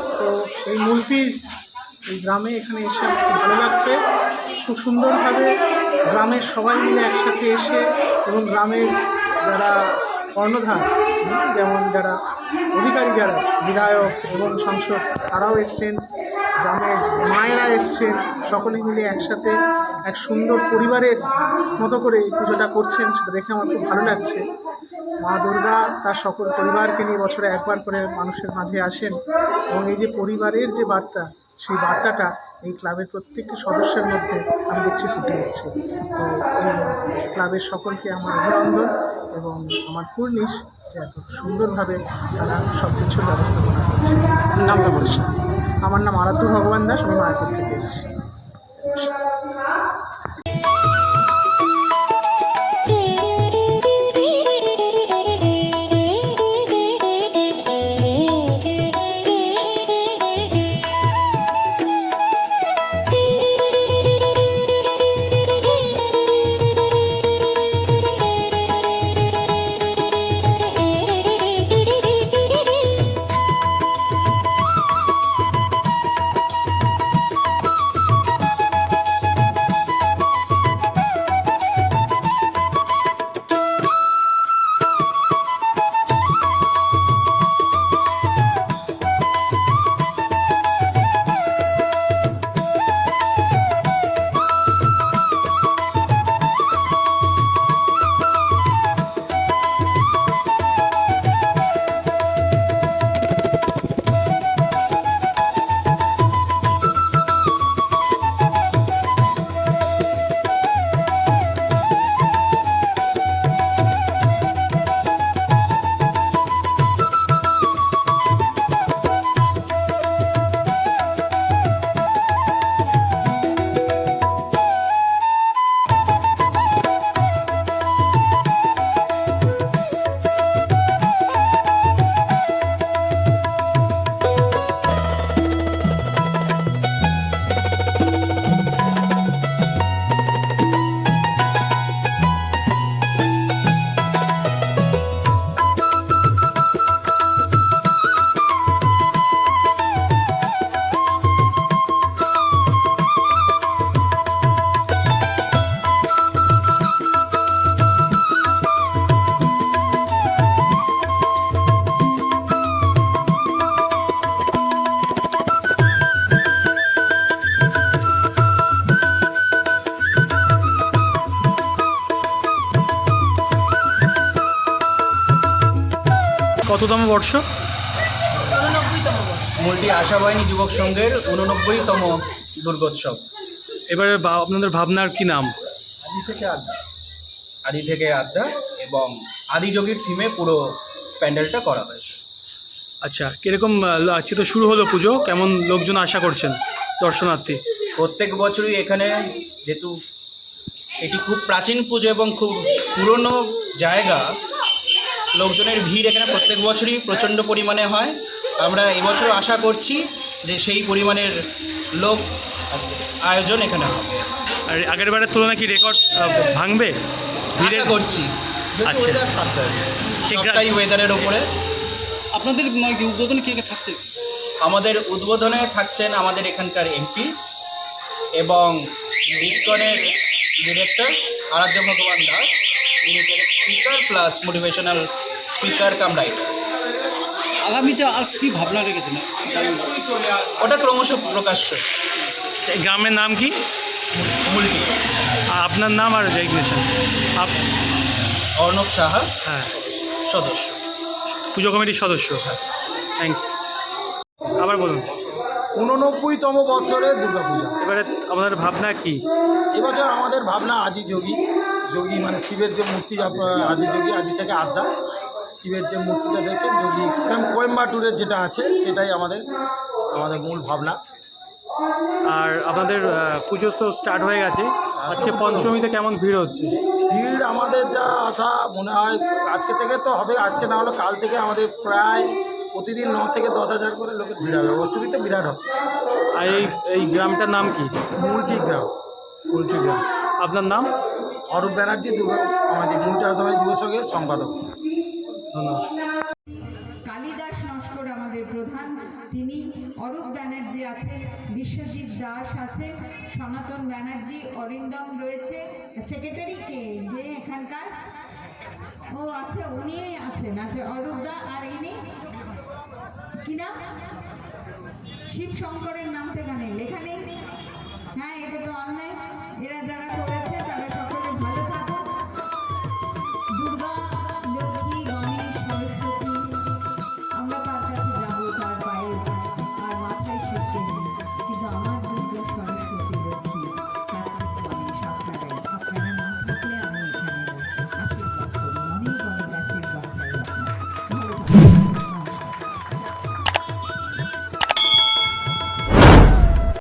শান্তির এই গ্রামে এখানে এসে খুব ভালো লাগছে। খুব সুন্দরভাবে গ্রামের সবাই মিলে একসাথে এসে এবং গ্রামের যারা কর্ণধার, যেমন যারা অধিকারী যারা, বিধায়ক এবং সংসদ, তারাও এসছেন। গ্রামের মায়েরা এসছেন। সকলে মিলে একসাথে এক সুন্দর পরিবারের মতো করে এই পুজোটা করছেন, সেটা দেখে আমার খুব ভালো লাগছে। মা দুর্গা তার সকল পরিবারকে নিয়ে বছরে একবার করে মানুষের মাঝে আসেন এবং এই যে পরিবারের যে বার্তা, সেই বার্তাটা এই ক্লাবের প্রত্যেকটি সদস্যের মধ্যে আমি দেখছি ফুটে উঠছে। তো এই ক্লাবের সকলকে আমার অভিনন্দন এবং আমার কুর্নিশ যে এত সুন্দরভাবে তারা সব কিছুর ব্যবস্থাপনা করছে নামটা বলছি আমার নাম আরাধ্য ভগবান দাস, আমি মায়াপুর থেকে এসেছি। কততম বর্ষ? মূলটি আশাবাহিনী যুবক সংঘের উননব্বইতম দুর্গোৎসব। এবারে বা- আপনাদের ভাবনার কি নাম? আদি থেকে আড্ডা আদি থেকে আড্ডা এবং আদিযোগীর থিমে পুরো প্যান্ডেলটা করা হয়েছে। আচ্ছা কীরকম আজকে তো শুরু হলো পুজো কেমন লোকজন আশা করছেন দর্শনার্থী? প্রত্যেক বছরই এখানে যেহেতু এটি খুব প্রাচীন পুজো এবং খুব পুরনো জায়গা লোকজনের ভিড় এখানে প্রত্যেক বছরই প্রচণ্ড পরিমাণে হয়। আমরা এবছরও আশা করছি যে সেই পরিমাণের লোক আয়োজন এখানে হবে। আর আগের বারের তুলনায় কি রেকর্ড ভাঙবে? ভিড়ের আশা করছি। আচ্ছা। সবটাই ওয়েদারের ওপরে আপনাদের মানে উদ্বোধনে কে কে থাকছে আমাদের উদ্বোধনে থাকছেন আমাদের এখানকার এমপি এবং ইসকনের ডিরেক্টর আরাধ্য ভগবান দাস। যিনি speaker plus motivational speaker cum writer আগামীতে আর কি ভাবনা রেখেছেন? ওটা ক্রমশ প্রকাশ্য। আচ্ছা, গ্রামের নাম কি? মূলটি। আর আপনার নাম আর রেজিগনেশন আপ অর্ণব সাহা হ্যাঁ। সদস্য। পুজো কমিটির সদস্য হ্যাঁ। থ্যাংক ইউ আবার বলুন। উননব্বইতম বছরের দুর্গাপূজা। এবারে আমাদের ভাবনা কি? এবছর আমাদের ভাবনা আদি যোগী। যোগী মানে শিবের যে মূর্তি আদি যোগী আদি থেকে আড্ডা শিবের যে মূর্তিটা দেখছেন যোগী কোয়েম- কোয়েম্বাটুরের যেটা আছে সেটাই আমাদের আমাদের মূল ভাবনা। আর আপনাদের আহ, পুজো তো স্টার্ট হয়ে গেছে। আজকে পঞ্চমীতে কেমন ভিড় হচ্ছে? ভিড় আমাদের যা আশা মনে হয় আজকে থেকে তো হবে আজকে না হলে কাল থেকে আমাদের প্রায় প্রতিদিন ন থেকে দশ হাজার করে লোকের ভিড় হবে। অষ্টমীতে বিরাট হবে। আর এই এই গ্রামটার নাম কি? মূলটি গ্রাম। উল্টি গ্রাম। আপনার নাম? অরূপ ব্যানার্জি আমাদের মূলটি আসামারি যুব সংঘের সম্পাদক কালিদাস নস্কর আমাদের প্রধান। তিনি অরূপ ব্যানার্জি আছে, বিশ্বজিৎ দাস আছে, সনাতন ব্যানার্জি, অরিন্দম রয়েছে। সেক্রেটারি কে? যে এখানকার? ও আচ্ছা উনি আছেন আচ্ছা অরূপ দা আর ইনি? কি নাম? শিব শঙ্করের নাম এখানে লেখা